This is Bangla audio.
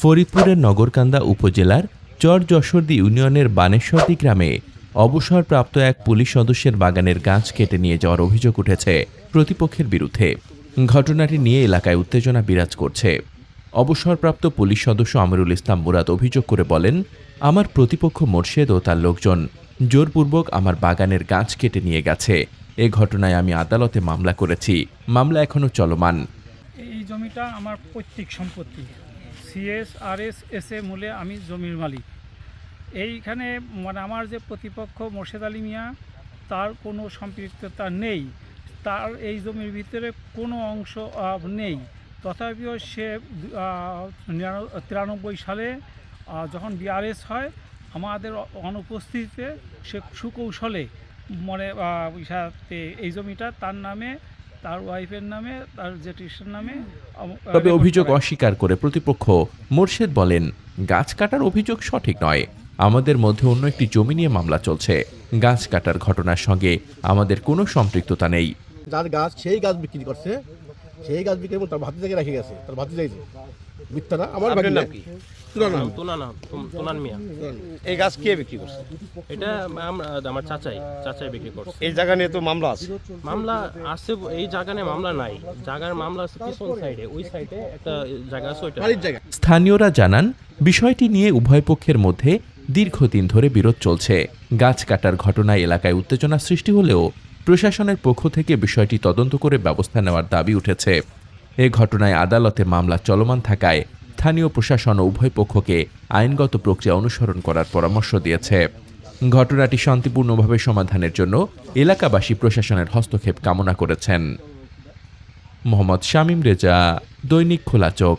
ফরিদপুরের নগরকান্দা উপজেলার চর যশোরদি ইউনিয়নের বানেশ্বরদি গ্রামে অবসরপ্রাপ্ত এক পুলিশ সদস্যের বাগানের গাছ কেটে নিয়ে যাওয়ার অভিযোগ উঠেছে প্রতিপক্ষের বিরুদ্ধে। ঘটনাটি নিয়ে এলাকায় উত্তেজনা বিরাজ করছে। অবসরপ্রাপ্ত পুলিশ সদস্য আমিরুল ইসলাম মুরাদ অভিযোগ করে বলেন, আমার প্রতিপক্ষ মোর্শেদ ও তার লোকজন জোরপূর্বক আমার বাগানের গাছ কেটে নিয়ে গেছে। এ ঘটনায় আমি আদালতে মামলা করেছি। মামলা এখনও চলমান। এই জমিটা আমার পৈতৃক সম্পত্তি। CS R S S A মূলে আমি জমির মালিক। এইখানে মানে আমার যে প্রতিপক্ষ মোর্শেদ আলী মিয়া, তার কোনো সম্পৃক্ততা নেই। তার এই জমির ভিতরে কোনো অংশ নেই। তথাপিও সে তিরানব্বই সালে যখন বিআরএস হয়, আমাদের অনুপস্থিতিতে সে সুকৌশলে মানে এই জমিটা তার নামে তার ওয়াইফের নামে তার জেঠিসের নামে তবে অভিযোগ অস্বীকার করে প্রতিপক্ষ মোর্শেদ বলেন গাছ কাটার অভিযোগ সঠিক নয়। আমাদের মধ্যে অন্য একটি জমি নিয়ে মামলা চলছে। গাছ কাটার ঘটনার সঙ্গে আমাদের কোনো সম্পৃক্ততা নেই। যার গাছ সেই গাছ বিক্রি করছে। সেই গাছ বিক্রি করে তার ভাতি থেকে রেখে গেছে। তার ভাতি যাইছে মিথ্যা না আমার আপনার বাড়ি নাম কি? তোলান মিয়া। এই গাছ কে বিক্রি করছে? এটা আমার চাচাই চাচাই বিক্রি করছে। এই জায়গা নিয়ে তো মামলা আছে। মামলা আছে এই জায়গা নিয়ে মামলা নাই। জায়গার মামলা আছে পিছন সাইডে ওই সাইডে একটা জায়গা আছে ওইটা। স্থানীয়রা জানান বিষয়টি নিয়ে উভয় পক্ষের মধ্যে দীর্ঘদিন ধরে বিরোধ চলছে। গাছ কাটার ঘটনায় এলাকায় উত্তেজনা সৃষ্টি হলেও প্রশাসনের পক্ষ থেকে বিষয়টি তদন্ত করে ব্যবস্থা নেওয়ার দাবি উঠেছে। এ ঘটনায় আদালতে মামলা চলমান থাকায় স্থানীয় প্রশাসন উভয় পক্ষকে আইনগত প্রক্রিয়া অনুসরণ করার পরামর্শ দিয়েছে। ঘটনাটি শান্তিপূর্ণভাবে সমাধানের জন্য এলাকাবাসী প্রশাসনের হস্তক্ষেপ কামনা করেছেন। মোহাম্মদ শামীম রেজা, দৈনিক খোলা চোখ।